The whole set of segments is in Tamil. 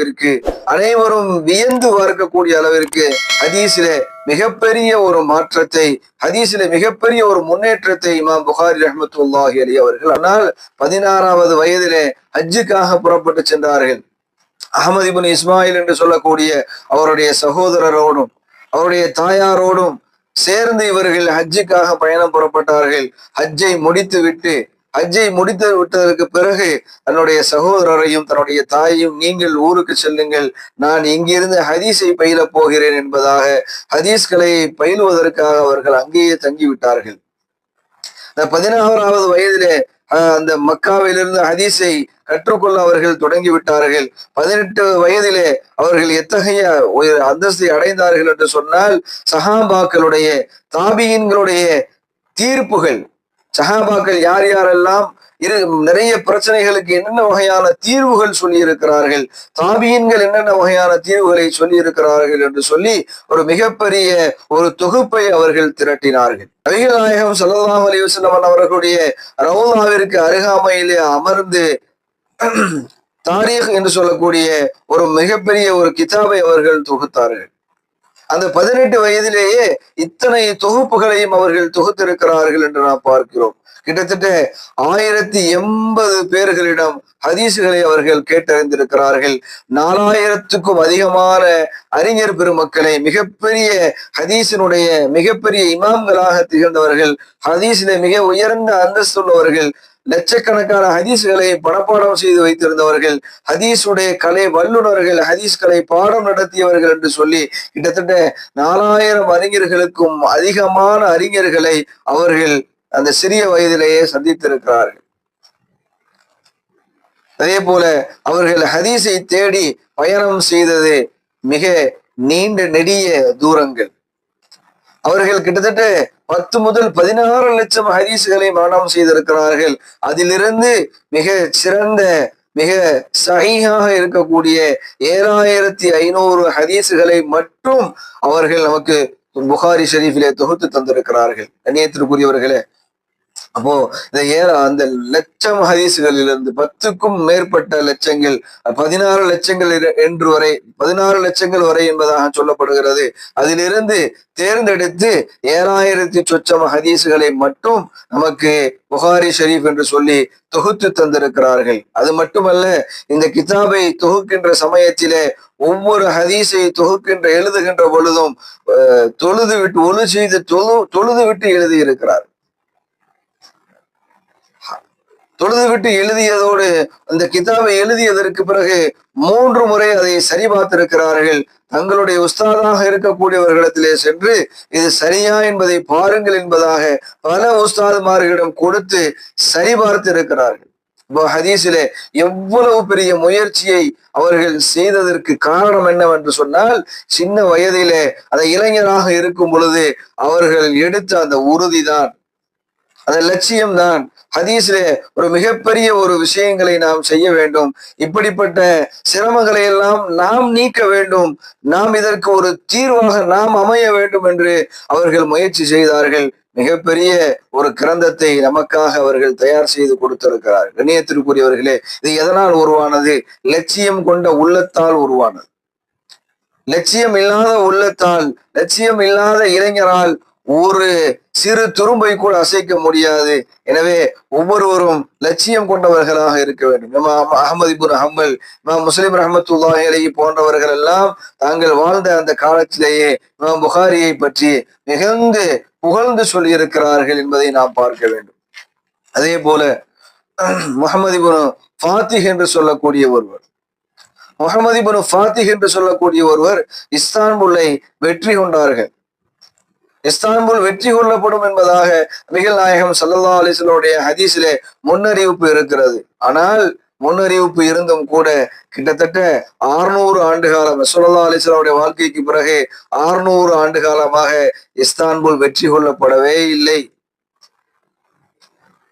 அளவிற்கு அனைவரும் வியந்து பார்க்கக்கூடிய அளவிற்கு ஹதீஸிலே மிகப்பெரிய ஒரு மாற்றத்தை ஹதீஸிலே மிகப்பெரிய ஒரு முன்னேற்றத்தை இமாம் புகாரி ரஹமத்துல்லாஹி அலி அவர்கள் ஆனால் பதினாறாவது வயதிலே ஹஜ்ஜுக்காக புறப்பட்டு சென்றார்கள். அகமது இபின் இஸ்மாயில் என்று சொல்லக்கூடிய அவருடைய சகோதரரோடும் அவருடைய தாயாரோடும் சேர்ந்து இவர்கள் ஹஜ்ஜுக்காக பயணம் புறப்பட்டார்கள். ஹஜ்ஜை முடித்து விட்டு ஹஜ்ஜை முடித்து விட்டதற்கு பிறகு தன்னுடைய சகோதரரையும் தன்னுடைய தாயையும் நீங்கள் ஊருக்கு செல்லுங்கள். நான் இங்கிருந்து ஹதீஸை பயில போகிறேன் என்பதாக ஹதீஸ்களை பயிலுவதற்காக அவர்கள் அங்கேயே தங்கிவிட்டார்கள். இந்த பதினாறாவது வயதிலே அந்த மக்காவிலிருந்து ஹதீஸை கற்றுக்கொள்ள அவர்கள் தொடங்கி விட்டார்கள் பதினெட்டு வயதிலே அவர்கள் எத்தகைய அந்தஸ்தை அடைந்தார்கள் என்று சொன்னால் சஹாபாக்களுடைய தாபியின்களுடைய தீர்ப்புகள் சஹாபாக்கள் யார் யாரெல்லாம் இரு நிறைய பிரச்சனைகளுக்கு என்னென்ன வகையான தீர்வுகள் சொல்லி இருக்கிறார்கள் தாபியன்கள் என்னென்ன வகையான தீர்வுகளை சொல்லி இருக்கிறார்கள் என்று சொல்லி ஒரு மிகப்பெரிய ஒரு தொகுப்பை அவர்கள் திரட்டினார்கள். நபிகள் நாயகம் ஸல்லல்லாஹு அலைஹி வஸல்லம் அவர்களுடைய ரவுலாவிற்கு அருகாமையிலே அமர்ந்து தாரீக் என்று சொல்லக்கூடிய ஒரு மிகப்பெரிய ஒரு கிதாபை அவர்கள் தொகுத்தார்கள். அந்த பதினெட்டு வயதிலேயே இத்தனை தொகுப்புகளையும் அவர்கள் தொகுத்திருக்கிறார்கள் என்று நாம் பார்க்கிறோம். கிட்டத்தட்ட ஆயிரத்தி எண்பது பேர்களிடம் ஹதீசுகளை அவர்கள் கேட்டறிந்திருக்கிறார்கள். நாலாயிரத்துக்கும் அதிகமான அறிஞர் பெருமக்களை மிகப்பெரிய ஹதீஸினுடைய மிகப்பெரிய இமாம்களாக திகழ்ந்தவர்கள் ஹதீஸிலே மிக உயர்ந்த அந்தஸ்துள்ளவர்கள் லட்சக்கணக்கான ஹதீஸ்களை பணப்பாடம் செய்து வைத்திருந்தவர்கள் ஹதீஸுடைய கலை வல்லுநர்கள் ஹதீஸ்களை பாடம் நடத்தியவர்கள் என்று சொல்லி கிட்டத்தட்ட நாலாயிரம் அறிஞர்களுக்கும் அதிகமான அறிஞர்களை அவர்கள் அந்த சிறிய வயதிலேயே சந்தித்திருக்கிறார்கள். அதே போல அவர்கள் ஹதீஸை தேடி பயணம் செய்தது மிக நீண்ட நெடிய தூரங்கள். அவர்கள் கிட்டத்தட்ட பத்து முதல் பதினாறு லட்சம் ஹதீஸ்களை மரணம் செய்திருக்கிறார்கள். அதிலிருந்து மிக சிறந்த மிக சகியாக இருக்கக்கூடிய ஏழாயிரத்தி ஐநூறு ஹதீஸுகளை மட்டும் அவர்கள் நமக்கு புகாரி ஷெரீஃபிலே தொகுத்து தந்திருக்கிறார்கள். கண்ணியத்திற்குரியவர்களே அப்போ இந்த ஏழ அந்த லட்சம் ஹதீசுகளிலிருந்து பத்துக்கும் மேற்பட்ட லட்சங்கள் பதினாறு லட்சங்கள் என்று வரை பதினாறு லட்சங்கள் வரை என்பதாக சொல்லப்படுகிறது. அதிலிருந்து தேர்ந்தெடுத்து ஏழாயிரத்தி சொச்சம் ஹதீசுகளை மட்டும் நமக்கு புகாரி ஷெரீப் என்று சொல்லி தொகுத்து தந்திருக்கிறார்கள். அது மட்டுமல்ல இந்த கிதாபை தொகுக்கின்ற சமயத்திலே ஒவ்வொரு ஹதீஸை தொகுக்கின்ற எழுதுகின்ற பொழுதும் அஹ், தொழுது விட்டு ஒழு செய்து தொழு தொழுது விட்டு எழுதியிருக்கிறார். தொழுதுவிட்டு எழுதியதோடு அந்த கிதாபை எழுதியதற்கு பிறகு மூன்று முறை அதை சரி பார்த்திருக்கிறார்கள் தங்களுடைய உஸ்தாதாக இருக்கக்கூடியவர்களிடத்திலே சென்று இது சரியா என்பதை பாருங்கள் என்பதாக பல உஸ்தாதுமார்களிடம் கொடுத்து சரி பார்த்திருக்கிறார்கள் இப்போ ஹதீஸிலே எவ்வளவு பெரிய முயற்சியை அவர்கள் செய்ததற்கு காரணம் என்னவென்று சொன்னால் சின்ன வயதிலே அந்த இளைஞராக இருக்கும் பொழுது அவர்கள் எடுத்த அந்த உறுதிதான். அந்த லட்சியம்தான். ஹதீஸிலே ஒரு மிகப்பெரிய ஒரு விஷயங்களை நாம் செய்ய வேண்டும். இப்படிப்பட்ட சிரமங்களை எல்லாம் நாம் நீக்க வேண்டும். நாம் இதற்கு ஒரு தீர்வாக நாம் அமைய வேண்டும் என்று அவர்கள் முயற்சி செய்தார்கள். மிகப்பெரிய ஒரு கிரந்தத்தை நமக்காக அவர்கள் தயார் செய்து கொடுத்திருக்கிறார் கண்ணியத்திற்குரியவர்களே இது எதனால் உருவானது? லட்சியம் கொண்ட உள்ளத்தால் உருவானது. லட்சியம் இல்லாத உள்ளத்தால் லட்சியம் இல்லாத இளைஞரால் ஒரு சிறு துரும்பை கூட அசைக்க முடியாது. எனவே ஒவ்வொருவரும் லட்சியம் கொண்டவர்களாக இருக்க வேண்டும். நம்ம அகமது இபுன் ஹம்பல் இமாம் முஸ்லிம் ரஹமத்துல்லாஹி போன்றவர்கள் எல்லாம் தாங்கள் வாழ்ந்த அந்த காலத்திலேயே இமாம் புகாரியை பற்றி மிகுந்து புகழ்ந்து சொல்லியிருக்கிறார்கள் என்பதை நாம் பார்க்க வேண்டும். அதே போல முகமது இபுன் ஃபாத்திஹ் என்று சொல்லக்கூடிய ஒருவர் முகமது இபுன் ஃபாத்திஹ் என்று சொல்லக்கூடிய ஒருவர் இஸ்தான்புல்லை வெற்றி கொண்டார்கள். இஸ்தான்புல் வெற்றி கொள்ளப்படும் என்பதாக மிகல் நாயகம் சல்லல்லா அலிஸ்லோடைய ஹதீஸிலே முன்னறிவிப்பு இருக்கிறது. ஆனால் முன்னறிவிப்பு இருந்தும் கூட கிட்டத்தட்ட ஆறுநூறு ஆண்டு காலம் சுல்லா அலிஸ்லாவுடைய வாழ்க்கைக்கு பிறகு ஆறுநூறு ஆண்டு காலமாக இஸ்தான்புல் வெற்றி கொள்ளப்படவே இல்லை.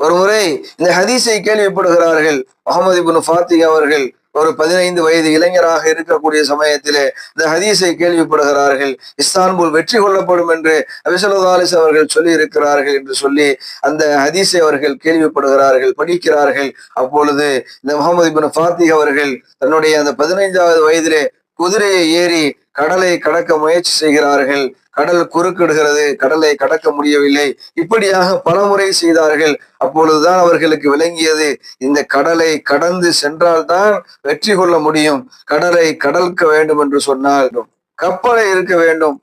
ஒருமுறை இந்த ஹதீஸை கேள்விப்படுகிறார்கள். முகமது இப்னு ஃபாத்திக் அவர்கள் ஒரு பதினைந்து வயது இளைஞராக இருக்கக்கூடிய சமயத்திலே இந்த ஹதீஸை கேள்விப்படுகிறார்கள். இஸ்தான்புல் வெற்றி கொள்ளப்படும் என்று அபிசலதாலிஸ் அவர்கள் சொல்லி இருக்கிறார்கள் என்று சொல்லி அந்த ஹதீஸை அவர்கள் கேள்விப்படுகிறார்கள் படிக்கிறார்கள். அப்பொழுது இந்த முகமது பின் ஃபாத்திக் அவர்கள் தன்னுடைய அந்த பதினைந்தாவது வயதிலே குதிரையை ஏறி கடலை கடக்க முயற்சி செய்கிறார்கள். கடல் குறுக்கிடுகிறது கடலை கடக்க முடியவில்லை. இப்படியாக பலமுறை செய்தார்கள். அப்பொழுதுதான் அவர்களுக்கு விளங்கியது இந்த கடலை கடந்து சென்றால்தான் வெற்றி கொள்ள முடியும். கடலை கடல்க்க வேண்டும் என்று சொன்னால் கப்பலை இருக்க வேண்டும்.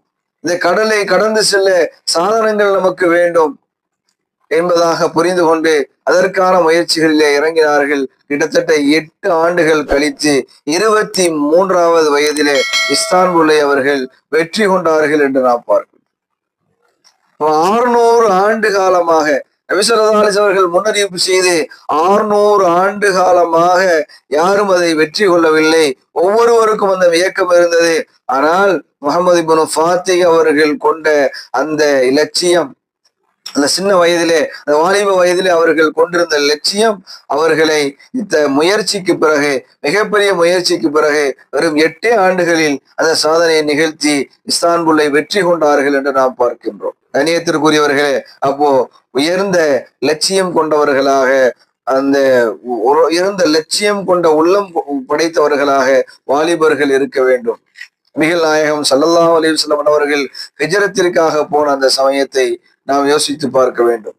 இந்த கடலை கடந்து செல்ல சாதனங்கள் நமக்கு வேண்டும். என்பதாக புரிந்து கொண்டு அதற்கான முயற்சிகளிலே இறங்கினார்கள். கிட்டத்தட்ட எட்டு ஆண்டுகள் கழித்து இருபத்தி மூன்றாவது வயதிலே இஸ்தான்புல்லை அவர்கள் வெற்றி கொண்டார்கள் என்று நாம் பார்க்கிறோம். ஆறுநூறு ஆண்டு காலமாக நபிசரதாலிஸ் அவர்கள் முன்னறிவிப்பு செய்து ஆறுநூறு ஆண்டு காலமாக யாரும் அதை வெற்றி கொள்ளவில்லை. ஒவ்வொருவருக்கும் அந்த இயக்கம் இருந்தது. ஆனால் முகமது இபுன் ஃபாத்திக் அவர்கள் கொண்ட அந்த இலட்சியம் அந்த சின்ன வயதிலே அந்த வாலிப வயதிலே அவர்கள் கொண்டிருந்த லட்சியம் அவர்களை இந்த முயற்சிக்கு பிறகு மிகப்பெரிய முயற்சிக்கு பிறகு வெறும் எட்டே ஆண்டுகளில் அந்த சாதனையை நிகழ்த்தி இஸ்தான்புல்லை வெற்றி கொண்டார்கள் என்று நாம் பார்க்கின்றோம். கணியத்திற்குரியவர்களே அப்போ உயர்ந்த லட்சியம் கொண்டவர்களாக அந்த உயர்ந்த லட்சியம் கொண்ட உள்ளம் படைத்தவர்களாக வாலிபர்கள் இருக்க வேண்டும். மிகில் நாயகம் சல்லல்லா அலிவசல்லம் அவர்கள் ஹிஜரத்திற்காக போன அந்த சமயத்தை நாம் யோசித்து பார்க்க வேண்டும்.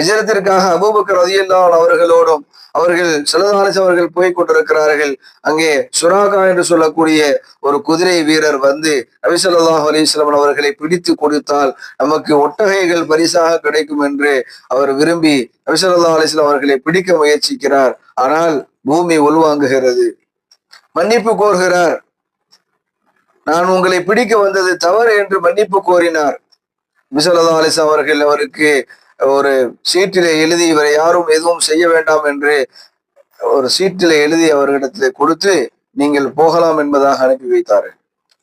எஜரத்திற்காக அபூபக்கர் ரதியல்லான் அவர்களோடும் அவர்கள் சிலதாலிஸ் அவர்கள் போய் கொண்டிருக்கிறார்கள். அங்கே சுராகா என்று சொல்லக்கூடிய ஒரு குதிரை வீரர் வந்து நபிசல்லாஹ் அலிஸ்லாம் அவர்களை பிடித்து கொடுத்தால் நமக்கு ஒட்டகைகள் பரிசாக கிடைக்கும் என்று அவர் விரும்பி நபிசல்லா அலிஸ்லாம் அவர்களை பிடிக்க முயற்சிக்கிறார். ஆனால் பூமி உள்வாங்குகிறது. மன்னிப்பு கோருகிறார். நான் உங்களை பிடிக்க வந்தது தவறு என்று மன்னிப்பு கோரினார். மிசல்லா அலிஸ் அவர்கள் அவருக்கு ஒரு சீட்டிலே எழுதி இவரை யாரும் எதுவும் செய்ய வேண்டாம் என்று ஒரு சீட்டில எழுதி அவர்களிடத்தில் கொடுத்து நீங்கள் போகலாம் என்பதாக அனுப்பி வைத்தார்கள்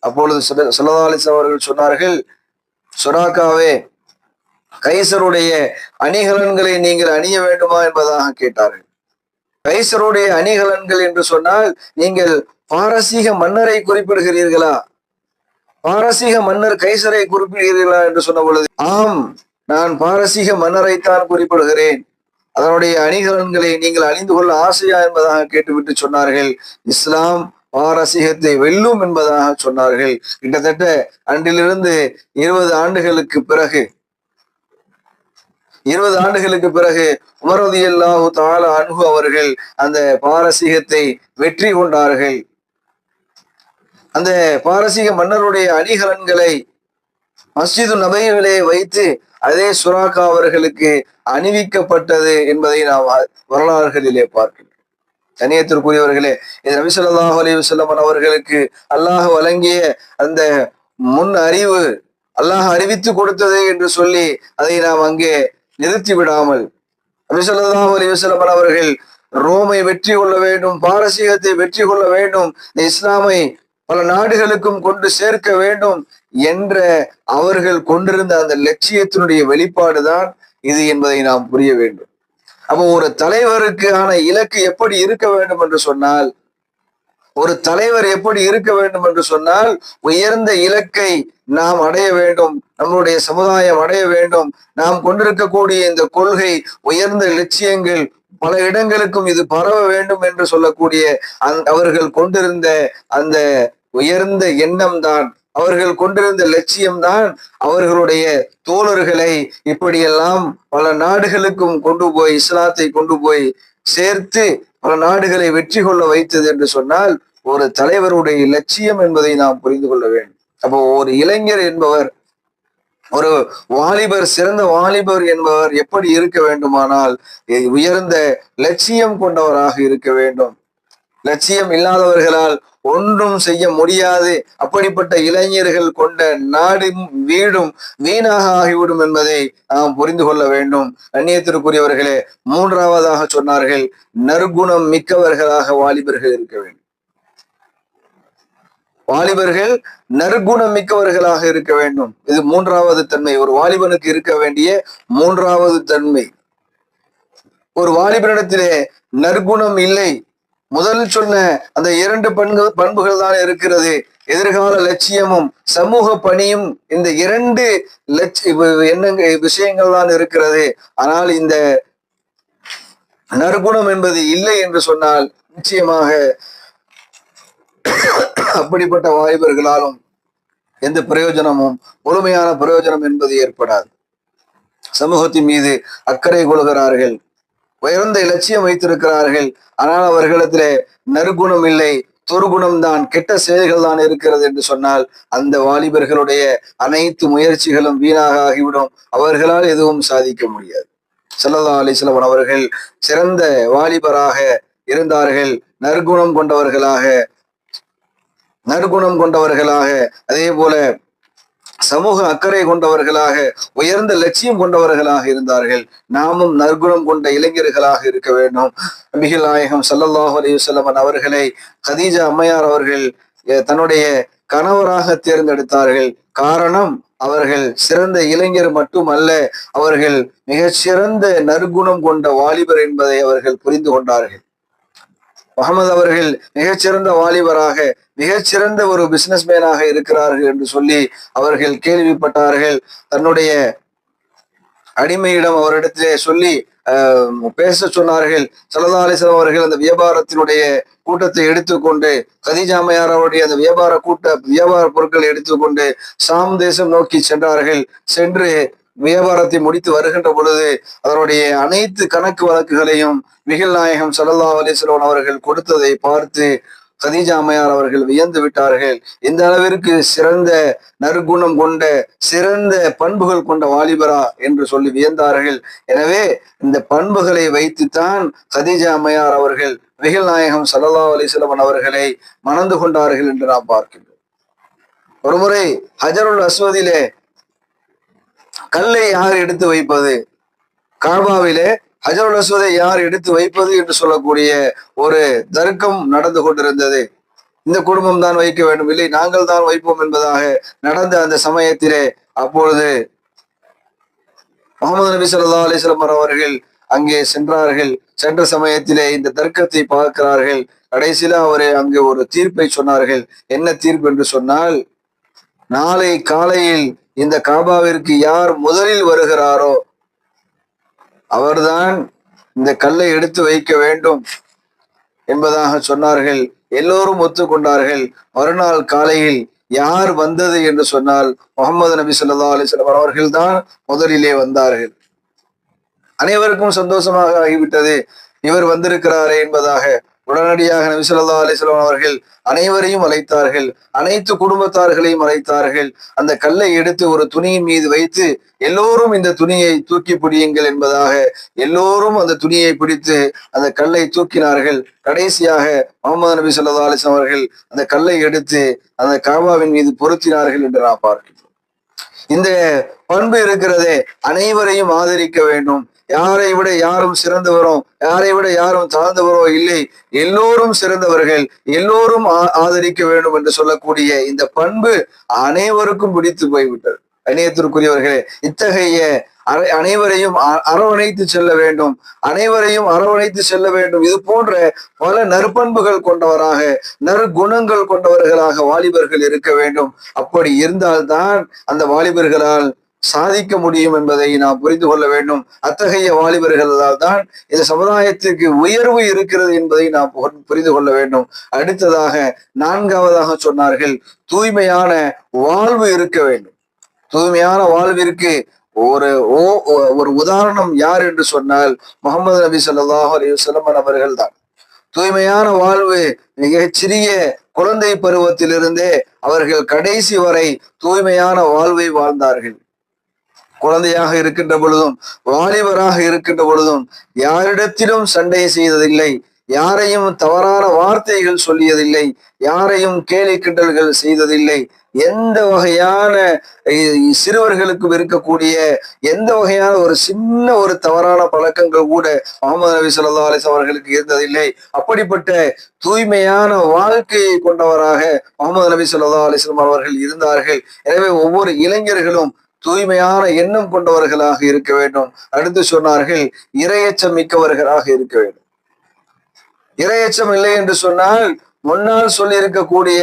அப்பொழுது சுல்லா அலிஸ் அவர்கள் சொன்னார்கள் சுனாக்காவே கைசருடைய அணிகலன்களை நீங்கள் அணிய வேண்டுமா என்பதாக கேட்டார்கள் கைசருடைய அணிகலன்கள் என்று சொன்னால் நீங்கள் பாரசீக மன்னரை குறிப்பிடுகிறீர்களா? பாரசீக மன்னர் கைசரை குறிப்பிடுகிறீர்களா என்று சொன்ன பொழுது ஆம் நான் பாரசீக மன்னரைத்தான் குறிப்பிடுகிறேன். அதனுடைய அணிகலன்களை நீங்கள் அணிந்து கொள்ள ஆசையா என்பதாக கேட்டுவிட்டு சொன்னார்கள். இஸ்லாம் பாரசீகத்தை வெல்லும் என்பதாக சொன்னார்கள். கிட்டத்தட்ட அன்றிலிருந்து இருபது ஆண்டுகளுக்கு பிறகு இருபது ஆண்டுகளுக்கு பிறகு உமரதி அல்லாஹு தால அன்பு அவர்கள் அந்த பாரசீகத்தை வெற்றி கொண்டார்கள். அந்த பாரசீக மன்னருடைய அணிகலன்களை மஸ்ஜிது நபையிலே வைத்து அதே சுராக்கா அவர்களுக்கு அணிவிக்கப்பட்டது என்பதை நாம் வரலாறுகளிலே பார்க்கிறோம் தனியத்திற்குரியவர்களே இது நபிசல்லாஹ் அலி வல்லம் அவர்களுக்கு அல்லாஹ் வழங்கிய அந்த முன் அறிவு அல்லாஹ் அறிவித்து கொடுத்தது என்று சொல்லி அதை நாம் அங்கே நிறுத்தி விடாமல் நபிசல்லாஹ் அலி வல்லம் அவர்கள் ரோமை வெற்றி கொள்ள வேண்டும் பாரசீகத்தை வெற்றி கொள்ள வேண்டும் இந்த இஸ்லாமை பல நாடுகளுக்கும் கொண்டு சேர்க்க வேண்டும் என்ற அவர்கள் கொண்டிருந்த அந்த லட்சியத்தினுடைய வெளிப்பாடுதான் இது என்பதை நாம் புரிய வேண்டும். அப்போ ஒரு தலைவருக்கான இலக்கு எப்படி இருக்க வேண்டும் என்று சொன்னால் ஒரு தலைவர் எப்படி இருக்க வேண்டும் என்று சொன்னால் உயர்ந்த இலக்கை நாம் அடைய வேண்டும் நம்மளுடைய சமுதாயம் அடைய வேண்டும். நாம் கொண்டிருக்கக்கூடிய இந்த கொள்கை உயர்ந்த லட்சியங்கள் பல இடங்களுக்கும் இது பரவ வேண்டும் என்று சொல்லக்கூடிய அவர்கள் கொண்டிருந்த அந்த உயர்ந்த எண்ணம்தான். அவர்கள் கொண்டிருந்த லட்சியம்தான் அவர்களுடைய தோழர்களை இப்படியெல்லாம் பல நாடுகளுக்கும் கொண்டு போய் இஸ்லாத்தை கொண்டு போய் சேர்த்து பல நாடுகளை வெற்றி கொள்ள வைத்தது என்று சொன்னால் ஒரு தலைவருடைய லட்சியம் என்பதை நாம் புரிந்து கொள்ள வேண்டும். அப்போ ஒரு இளைஞர் என்பவர் ஒரு வாலிபர் சிறந்த வாலிபர் என்பவர் எப்படி இருக்க வேண்டுமானால் உயர்ந்த லட்சியம் கொண்டவராக இருக்க வேண்டும். லட்சியம் இல்லாதவர்களால் ஒன்றும் செய்ய முடியாது. அப்படிப்பட்ட இளைஞர்கள் கொண்ட நாடும் வீடும் வீணாக ஆகிவிடும் என்பதை நாம் புரிந்து கொள்ள வேண்டும். அந்நியத்திற்குரியவர்களே மூன்றாவதாக சொன்னார்கள் நற்குணம் மிக்கவர்களாக வாலிபர்கள் இருக்க வேண்டும். வாலிபர்கள் நற்குணம் மிக்கவர்களாக இருக்க வேண்டும். இது மூன்றாவது தன்மை. ஒரு வாலிபனுக்கு இருக்க வேண்டிய மூன்றாவது தன்மை. ஒரு வாலிபனிடத்திலே நற்குணம் இல்லை. முதல் சொன்ன அந்த இரண்டு பண்பு பண்புகள் தான் இருக்கிறது. எதிர்கால லட்சியமும் சமூக பணியும் இந்த இரண்டு லட்சிய எண்ணங்க விஷயங்கள் தான் இருக்கிறது. ஆனால் இந்த நற்குணம் என்பது இல்லை என்று சொன்னால் நிச்சயமாக அப்படிப்பட்ட வாலிபர்களாலும் எந்த பிரயோஜனமும் முழுமையான பிரயோஜனம் என்பது ஏற்படாது. சமூகத்தின் மீது அக்கறை கொள்கிறார்கள். உயர்ந்த இலட்சியம் வைத்திருக்கிறார்கள். ஆனால் அவர்களிடத்திலே நறுகுணம் இல்லை. துர்குணம் தான் கெட்ட செயல்கள் தான் இருக்கிறது என்று சொன்னால் அந்த வாலிபர்களுடைய அனைத்து முயற்சிகளும் வீணாக ஆகிவிடும். அவர்களால் எதுவும் சாதிக்க முடியாது. செல்லதா அலிஸ்லவன் அவர்கள் சிறந்த வாலிபராக இருந்தார்கள். நற்குணம் கொண்டவர்களாக நற்குணம் கொண்டவர்களாக அதே போல சமூக அக்கறை கொண்டவர்களாக உயர்ந்த லட்சியம் கொண்டவர்களாக இருந்தார்கள். நாமும் நற்குணம் கொண்ட இளைஞர்களாக இருக்க வேண்டும். நபிகள் நாயகம் சல்லல்லாஹ் அலைஹி அவர்களை கதீஜா அம்மையார் அவர்கள் தன்னுடைய கணவராக தேர்ந்தெடுத்தார்கள். காரணம் அவர்கள் சிறந்த இளைஞர் மட்டுமல்ல அவர்கள் மிகச்சிறந்த நற்குணம் கொண்ட வாலிபர் என்பதை அவர்கள் புரிந்து கொண்டார்கள். முகமது அவர்கள் மிகச்சிறந்த வாலிபராக மிகச்சிறந்த ஒரு பிசினஸ் மேனாக இருக்கிறார்கள் என்று சொல்லி அவர்கள் கேள்விப்பட்டார்கள். தன்னுடைய அடிமையிடம் அவரிடத்திலே சொல்லி பேச சொன்னார்கள். சல்லா அவர்கள் அந்த வியாபாரத்தினுடைய கூட்டத்தை எடுத்துக்கொண்டு கதிஜாமையார் அவருடைய அந்த வியாபார கூட்ட வியாபார பொருட்களை எடுத்துக்கொண்டு சாம் தேசம் நோக்கி சென்றார்கள். சென்று வியாபாரத்தை முடித்து வருகின்ற பொழுது அதனுடைய அனைத்து கணக்கு வழக்குகளையும் மிகில் நாயகம் சல்லல்லா அலிஸ்லோன் அவர்கள் கொடுத்ததை பார்த்து கதீஜா அம்மையார் அவர்கள் வியந்து விட்டார்கள். இந்த அளவிற்கு சிறந்த நறுகுணம் கொண்ட சிறந்த பண்புகள் கொண்ட வாலிபரா என்று சொல்லி வியந்தார்கள். எனவே இந்த பண்புகளை வைத்துத்தான் கதீஜா அம்மையார் அவர்கள் மிகில் நாயகம் சல்லல்லா அலிஸ்லமன் அவர்களை மணந்து கொண்டார்கள் என்று நாம் பார்க்கின்றோம். ஒருமுறை ஹஜருல் அஸ்வதிலே கல்லை யார் எடுத்து வைப்பது? காபாவிலே ஹஜருல் அஸ்வதை யார் எடுத்து வைப்பது என்று சொல்லக்கூடிய ஒரு தர்க்கம் நடந்து கொண்டிருந்தது. இந்த குடும்பம் தான் வைக்க வேண்டும். இல்லை நாங்கள் தான் வைப்போம் என்பதாக நடந்த அந்த சமயத்திலே அப்பொழுது முகமது நபி சொல்லா அலைஹி அவர்கள் அங்கே சென்றார்கள். சென்ற சமயத்திலே இந்த தர்க்கத்தை பார்க்கிறார்கள். கடைசியில அவரு அங்கே ஒரு தீர்ப்பை சொன்னார்கள். என்ன தீர்ப்பு என்று சொன்னால் நாளை காலையில் இந்த காபாவிற்கு யார் முதலில் வருகிறாரோ அவர்தான் இந்த கல்லை எடுத்து வைக்க வேண்டும் என்பதாக சொன்னார்கள். எல்லோரும் ஒத்துக்கொண்டார்கள். மறுநாள் காலையில் யார் வந்தது என்று சொன்னால் முகமது நபி சொல்லா அலிஸ்லாம் அவர்கள் தான் முதலிலே வந்தார்கள். அனைவருக்கும் சந்தோஷமாக ஆகிவிட்டது. இவர் வந்திருக்கிறாரே என்பதாக உடனடியாக நபிசல்லா அலிஸ்லாம் அவர்கள் அனைவரையும் அழைத்தார்கள். அனைத்து குடும்பத்தார்களையும் அழைத்தார்கள். அந்த கல்லை எடுத்து ஒரு துணியின் மீது வைத்து எல்லோரும் இந்த துணியை தூக்கி பிடியுங்கள் என்பதாக எல்லோரும் அந்த துணியை பிடித்து அந்த கல்லை தூக்கினார்கள். கடைசியாக முகமது நபி சொல்லா அலிஸ்லாம் அவர்கள் அந்த கல்லை எடுத்து அந்த காபாவின் மீது பொருத்தினார்கள் என்று நான் பார்க்கிறேன் இந்த பண்பு இருக்கிறதே அனைவரையும் ஆதரிக்க வேண்டும். யாரை விட யாரும் சிறந்தவரோ யாரை விட யாரும் தாழ்ந்தவரோ இல்லை. எல்லோரும் சிறந்தவர்கள் எல்லோரும் ஆ- ஆதரிக்க வேண்டும் என்று சொல்லக்கூடிய இந்த பண்பு அனைவருக்கும் பிடித்து போய்விட்டது. அநேகத்திற்குரியவர்களே இத்தகைய அனைவரையும் அ- அரவணைத்து செல்ல வேண்டும். அனைவரையும் அரவணைத்து செல்ல வேண்டும். இது போன்ற பல நற்பண்புகள் கொண்டவராக நற்குணங்கள் கொண்டவர்களாக வாலிபர்கள் இருக்க வேண்டும். அப்படி இருந்தால்தான் அந்த வாலிபர்களால் சாதிக்க முடியும் என்பதை நாம் புரிந்து கொள்ள வேண்டும். அத்தகைய வாலிபர்களால் தான் இந்த சமுதாயத்திற்கு உயர்வு இருக்கிறது என்பதை நாம் புரிந்து கொள்ள வேண்டும். அடுத்ததாக நான்காவதாக சொன்னார்கள் தூய்மையான வாழ்வு இருக்க வேண்டும். தூய்மையான வாழ்விற்கு ஒரு ஓ- ஒரு உதாரணம் யார் என்று சொன்னால் முகமது நபி சொல்லாஹ் அலி வஸல்லம் அவர்கள் தான். தூய்மையான வாழ்வு மிக சிறிய குழந்தை பருவத்திலிருந்தே அவர்கள் கடைசி வரை தூய்மையான வாழ்வை வாழ்ந்தார்கள். குழந்தையாக இருக்கின்ற பொழுதும் வாலிபராக இருக்கின்ற பொழுதும் யாரிடத்திலும் சண்டை செய்ததில்லை யாரையும் தவறான வார்த்தைகள் சொல்லியதில்லை யாரையும் கேலி கிண்டல்கள் செய்ததில்லை எந்த வகையான சிறுவர்களுக்கும் இருக்கக்கூடிய எந்த வகையான ஒரு சின்ன ஒரு தவறான பழக்கங்கள் கூட முகமது நபி சொல்லா அலிஸ் அவர்களுக்கு இருந்ததில்லை. அப்படிப்பட்ட தூய்மையான வாழ்க்கையை கொண்டவராக முகமது நபி சொல்லா அலிஸ்லாம் அவர்கள் இருந்தார்கள். எனவே ஒவ்வொரு இளைஞர்களும் தூய்மையான எண்ணம் கொண்டவர்களாக இருக்க வேண்டும். அடுத்து சொன்னார்கள் இரையச்சம் மிக்கவர்களாக இருக்க வேண்டும். இரையச்சம் இல்லை என்று சொன்னால் முன்னால் சொல்லியிருக்கக்கூடிய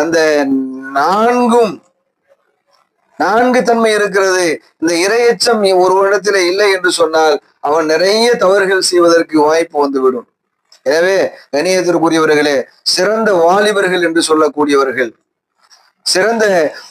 அந்த நான்கும் நான்கு தன்மை இருக்கிறது. இந்த இரையச்சம் ஒரு இடத்துல இல்லை என்று சொன்னால் அவன் நிறைய தவறுகள் செய்வதற்கு வாய்ப்பு வந்துவிடும். எனவே கணியத்திற்குரியவர்களே சிறந்த வாலிபர்கள் என்று சொல்லக்கூடியவர்கள் சிறந்த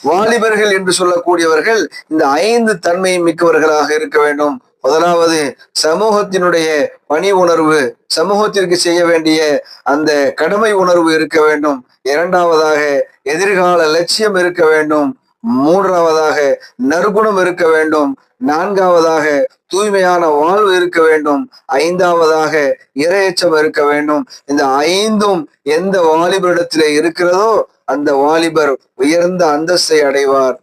வாலிபர்கள் என்று சொல்லக்கூடியவர்கள் இந்த ஐந்து தன்மை மிக்கவர்களாக இருக்க வேண்டும். முதலாவது சமூகத்தினுடைய பணி உணர்வு சமூகத்திற்கு செய்ய வேண்டிய அந்த கடமை உணர்வு இருக்க வேண்டும். இரண்டாவதாக எதிர்கால லட்சியம் இருக்க வேண்டும். மூன்றாவதாக நற்குணம் இருக்க வேண்டும். நான்காவதாக தூய்மையான வாழ்வு இருக்க வேண்டும். ஐந்தாவதாக இரையச்சம் இருக்க வேண்டும். இந்த ஐந்தும் எந்த வாலிபரிடத்திலே இருக்கிறதோ அந்த வாலிபர் உயர்ந்த அந்தஸ்தை அடைவார்.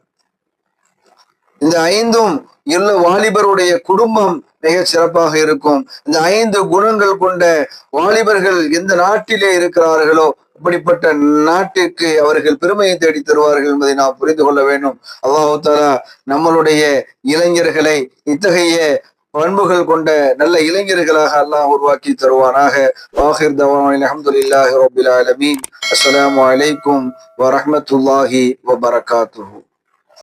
இந்த ஐந்தும் உள்ள வாலிபருடைய குடும்பம் மிக சிறப்பாக இருக்கும். இந்த ஐந்து குணங்கள் கொண்ட வாலிபர்கள் எந்த நாட்டிலே இருக்கிறார்களோ அப்படிப்பட்ட நாட்டிற்கு அவர்கள் பெருமையை தேடி தருவார்கள் என்பதை நாம் புரிந்து கொள்ள வேண்டும். அல்லாஹு தாலா நம்மளுடைய இளைஞர்களை இத்தகைய பண்புகள் கொண்ட நல்ல இளைஞர்களாக அல்லாஹ் உருவாக்கி தருவானாக. வாஹிர் அஹமதுல்லாஹி ரபில் அலமீன் அஸ்லாம் அலைக்கும் வரமத்துல்லாஹி வபரகாத்து